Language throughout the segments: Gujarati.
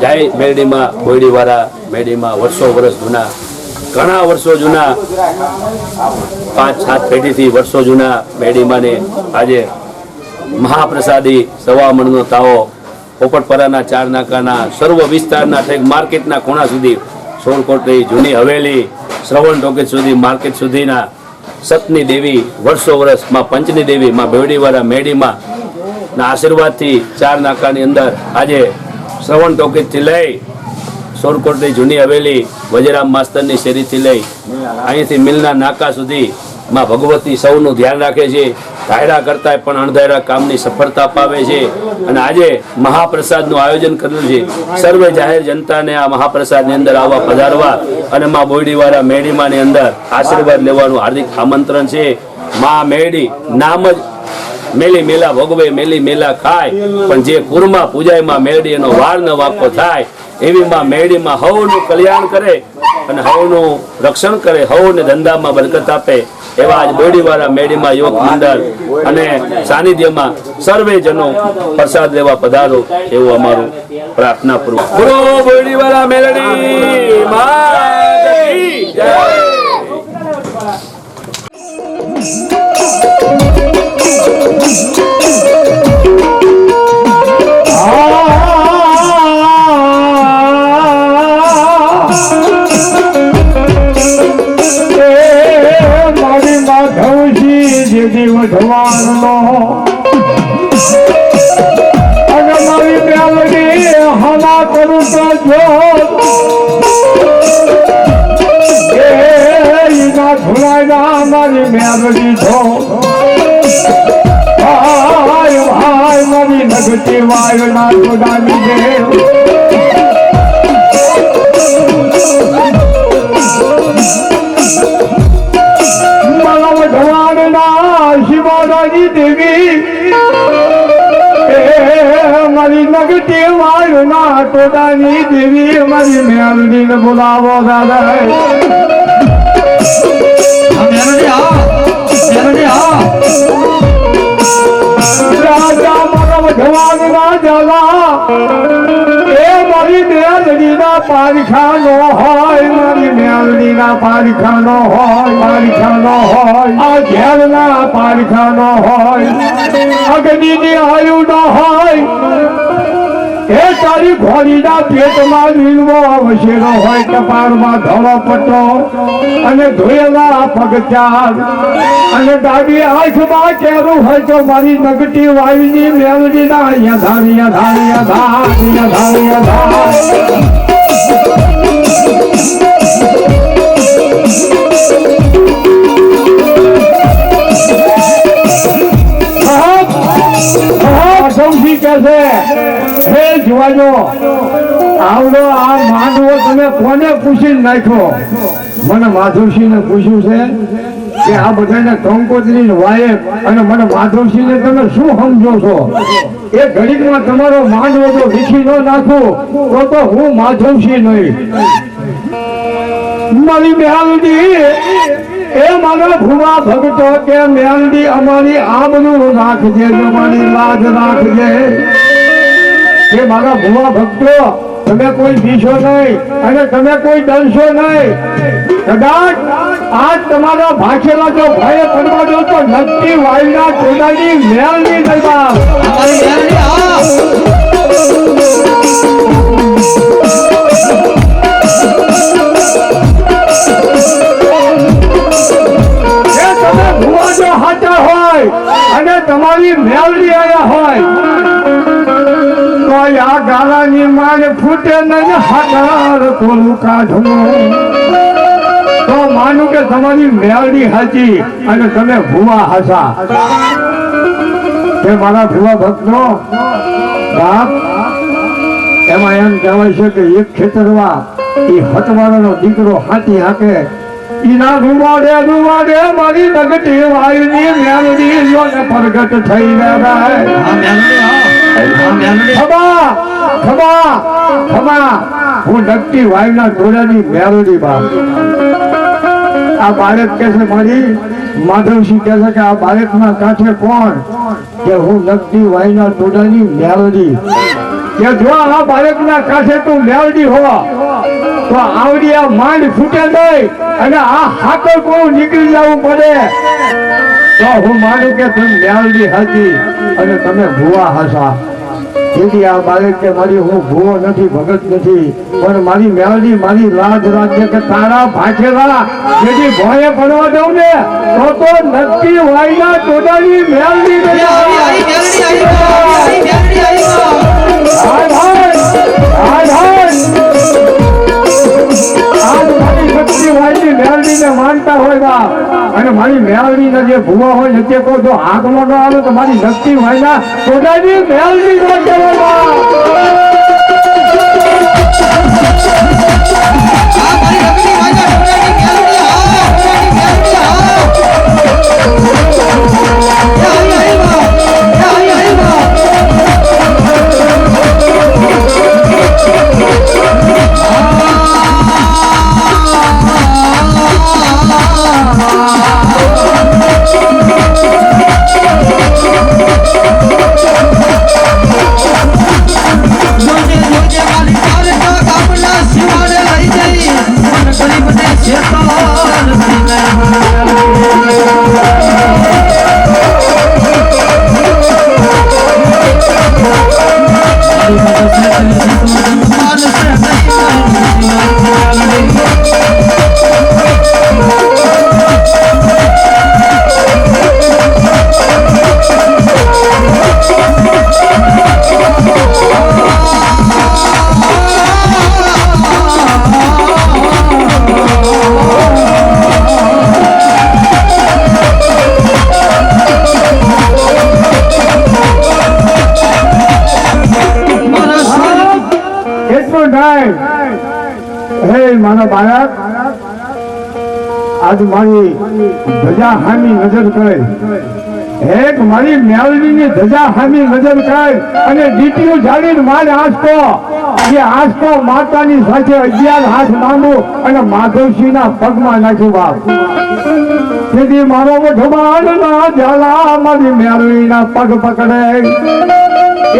જાય મેરડીમાં બોયડીવાળા મેરડીમાં વર્ષો વર્ષ જૂના, ઘણા વર્ષો જૂના, પાંચ, સાત પેઢીથી વર્ષો જૂના મેરડીમાંને આજે મહાપ્રસાદી સવા મણનો તાવો પોપટપરાના ચાર નાકાના સર્વ વિસ્તારના ઠેક માર્કેટના ખૂણા સુધી સોળકોટરી જૂની હવેલી, શ્રવણ ટોકેજ સુધી, માર્કેટ સુધીના સતની દેવી, વર્ષો વર્ષમાં પંચની દેવી, માં બેવડીવાળા મેડીમાં ના આશીર્વાદથી ચાર નાકાની અંદર આજે શ્રવણ ટોકીથી લઈ સોરકોટની જૂની હવેલી વજરામ માસ્તરની શેરીથી લઈ અહીંથી મિલના નાકા સુધી માં ભગવતી સૌનું ધ્યાન રાખે છે. ધાયરા કરતા પણ અણધાયરા કામની સફળતા પાવે છે અને આજે મહાપ્રસાદનું આયોજન કરેલું છે. સર્વે જાહેર જનતાને આ મહાપ્રસાદની અંદર આવવા પધારવા અને માં બોયડીવાળા મેડીમાની અંદર આશીર્વાદ લેવાનું હાર્દિક આમંત્રણ છે. માં મેડી નામ જ મેલી મેલા ભોગવે મેલી મેલા ખાય. પણ જે કુરમાં પૂજાયમાં મેળડી એનો વાર ન વાપો થાય એવી માં મેરડીમાં હવનું કલ્યાણ કરે અને હવનું રક્ષણ કરે, હવને ધંધામાં બરકત આપે એવા જ બોડીવાળા મેળીમાં યુવક મંડળ અને સાનિધ્યમાં સર્વે જનો પ્રસાદ લેવા પધારો એવું અમારું પ્રાર્થના પૂર્વક. બોડીવાળા મેળડી જય! ભગવાનનો. અને મારી મેલડી હમા કરું તો જો ધુલાયના મારી મેલડી જો હાય હાય, મારી નગતી વાયુ ના ગુડાની દેવ મારી નગતી વાળના ટોડાની દેવી મારી મેલડીને બોલાવો દાદા. રાજા મારા ભગવાન રાજા એ મારી મેલડીના પારખાનો હોય, મારી મેલડીના પારખાનો હોય પારખાનો હોય. આ ઘેરના પારખાનો હોય. અગ્નિની આયુનો હોય. એ તારી ઘોડીના પેટમાં લીલવો વસેલો હોય કપાળમાં ધોળો પટ્ટો અને ધોયેલા પગચાર અને ડાબી આંખમાં કેરું હોય તો મારી નગટી વાયુની મેલડીના અહીંયા ધારિયા ધારિયા ધારિયા ધારિયા ધાર સૌથી કે છે હે જુવાનો. આવડો આ માંડવો તમે કોને પૂછી નાખ્યો? મને માધવસિંહને પૂછ્યું છે કે આ બધાને કંકોત્રી વાયક અને મને માધવસિંહને તમે શું સમજો છો? એ ઘડીકમાં તમારો માંડવો જો વીખી ન નાખો, તો તો હું માધવસિંહ નહીં. મારી મેલડી, એ મારા ભૂવા ભગતો કે મેલડી, અમારી આબરૂ રાખજે, અમારી લાજ રાખજે. કે મારા ભૂવા ભક્તો તમે કોઈ બીજો નહીં અને તમે કોઈ ડરશો નહીં. કદાચ આજ તમારા ભાષેલા જો ભય કરવા દો તો નક્કી વાયના ટોળાની મેલની દરબાર. એ તમે ભુવા જો હાચા હોય અને તમારી મેલડી આયા હોય. તો આ ફૂટે નહીં, હજાર કોલું કાઢવું તો માનું કે તમારી મેળડી હાચી અને તમે ભૂવા હાચા. કે મારા ભૂવા ભક્તો, બાપ, એમાં એમ કહેવાય છે કે એક ખેતરમાં એ હતવાળાનો દીકરો હાથી હાકે, ઈના રૂવાડે રૂવાડે મારી નગટી વાયની મેળડી પ્રગટ થઈ ખમા ખમા ખમા. હું નગટી વાયુના ઘોડાની મેલડી બા આ બાળક કે છે મારી માધવસિંહ કહે છે કે આ બાળકના કાંઠે કોણ? કે હું નગટી વાયુના ટોડાની મેલડી કે જો આ બાળકના કાંઠે તું મેળવી હો, તો આવડી આ માંડ ફૂટે નહીં અને આ હાકર કોણ નીકળી જવું પડે. તો હું માનું કે તમે મેલડી હતી અને તમે ભૂવા હશા તેથી આ બાળક કે મારી હું ભૂવો નથી ભગત નથી પણ મારી મેળવી મારી લાજ રાજ્ય કે તારા ભાખેલા જેથી ભોય ભણવા દઉં ને તો તો નક્કી વાયના ટોડાની મેળવીને માનતા હોય અને મારી મેળવીના જે ભૂવા હોય તે કોઈ જો આગમાં ન આવે તો મારી શક્તિ હોય ના. તો મેળવી મારા બાળક, આજ મારી ધજા હામી નજર કરે. એક મારી મેળવીની ધજા હામી નજર કરે અને દીટીયું જાળીને મારે આંચકો એ આંચકો માતાની સાથે અગિયાર હાથ માંગુ અને માધવસિંહના પગમાં નાખ્યું બાપ. તેથી મારો ભગવાન ના જલા મારી મેળવીના પગ પકડે.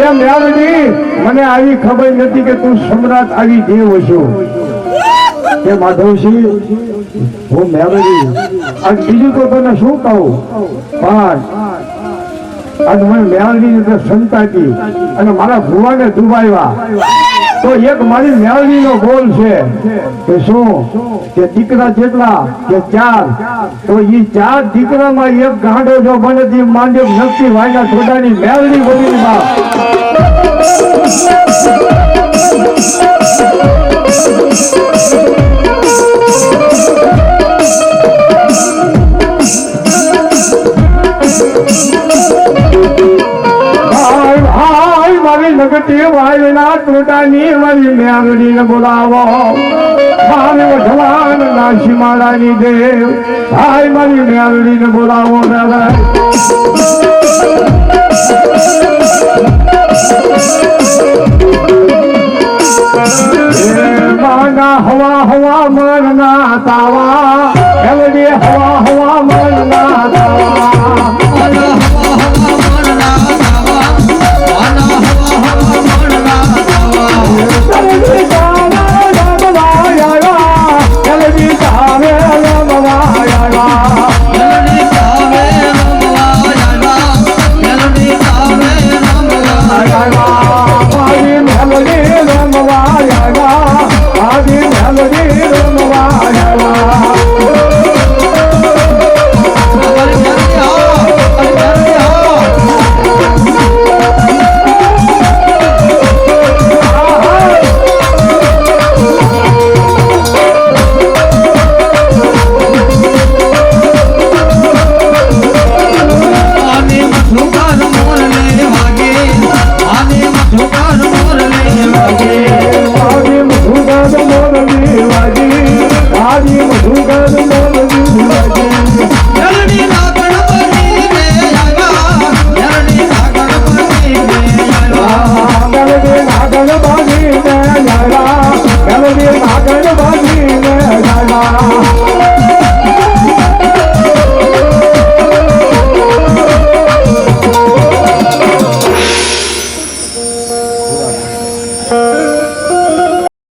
એ મેળવી મને આવી ખબર નથી કે તું સમ્રાટ આવી દેવ છો. કે માધવસિંહ હું મેળવી. અને બીજું તો તને શું કહું? પણ અને મને મેળવીને તો સંતાતી અને મારા ભુવાને દુબાવ્યા. તો એક મારી મેળવીનો ગોલ છે કે શું? કે દીકરા જેટલા કે ચાર? તો એ ચાર દીકરામાં એક ગાંડો જો બને તે માંડે નક્કી વાયના છોડાની મેળવી બની નગતી વાયના ટોટાની મારી મેળવીને બોલાવો. મારે ભગવાન નાસી માળાની દેવ. ભાઈ મારી મેળવીને બોલાવો એ